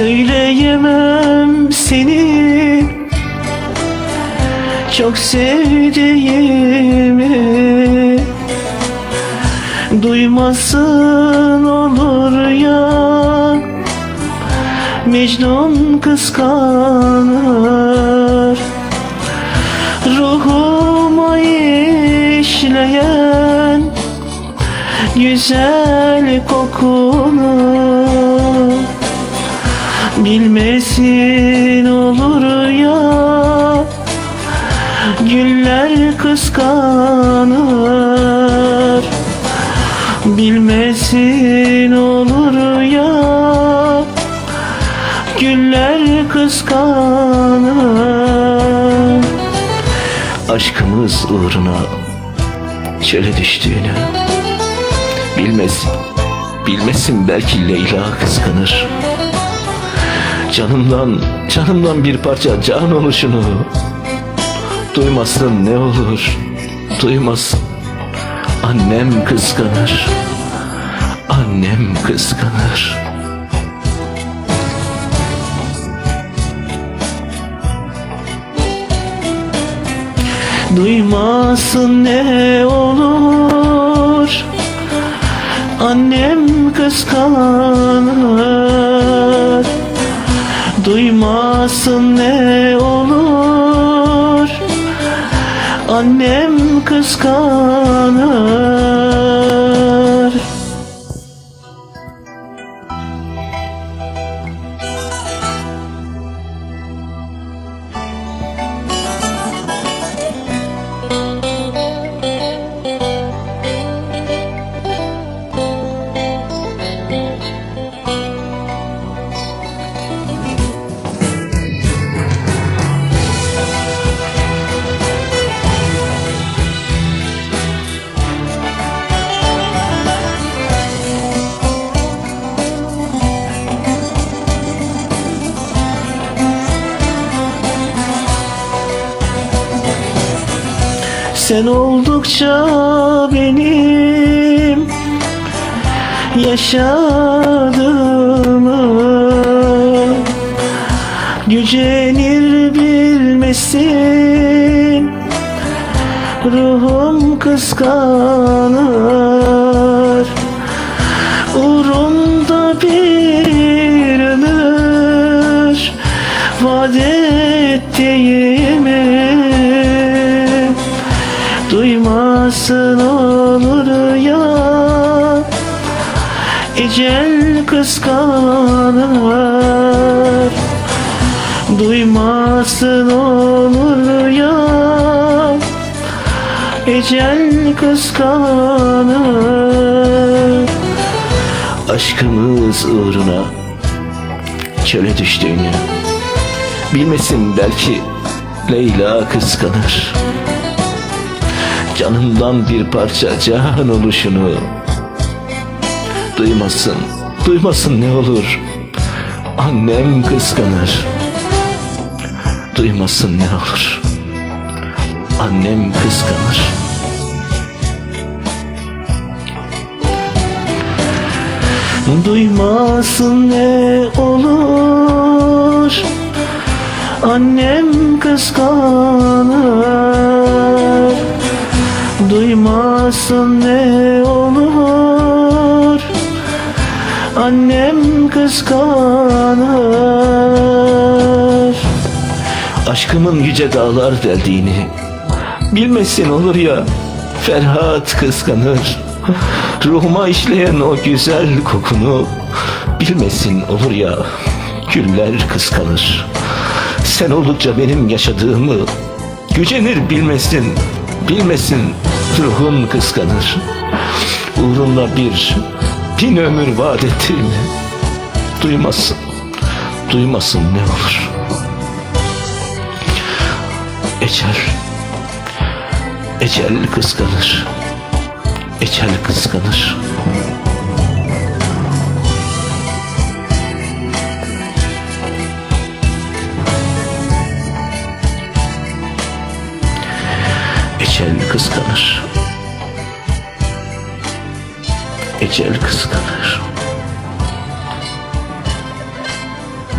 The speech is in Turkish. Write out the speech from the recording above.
Söyleyemem seni. Çok sevdiğimi Duymasın olur ya. Mecnun kıskanır. Ruhuma işleyen Güzel kokunu Bilmesin olur ya Güller kıskanır. Bilmesin olur ya Güller kıskanır. Aşkımız uğruna çöle düştüğünü Bilmesin, bilmesin belki Leyla kıskanır Canımdan, canımdan bir parça can oluşunu. Duymasın ne olur, duymasın Annem kıskanır, annem kıskanır. Duymasın ne olur Annem kıskanır Duymasın ne olur. Annem kıskanır Sen oldukça benim yaşadığımı Gücenir bilmesin. Ruhum kıskanır Ecel kıskanır Duymasın olur ya. Ecel kıskanır Aşkımız uğruna çöle düştüğünü Bilmesin belki Leyla kıskanır. Canımdan bir parça can oluşunu Duymasın, duymasın ne olur. Annem kıskanır. Duymasın ne olur. Annem kıskanır. Duymasın ne olur. Annem kıskanır. Duymasın ne olur Annem kıskanır. Aşkımın yüce dağlar deldiğini Bilmesin olur ya Ferhat kıskanır. Ruhuma işleyen o güzel kokunu Bilmesin olur ya Güller kıskanır. Sen oldukça benim yaşadığımı Gücenir bilmesin Bilmesin ruhun kıskanır. Uğrunda bir bin ömür vaat ettiğimi Duymasın. Duymasın ne olur. Ecel Ecel kıskanır. Ecel kıskanır. Ecel kıskanır ecel kıskanır.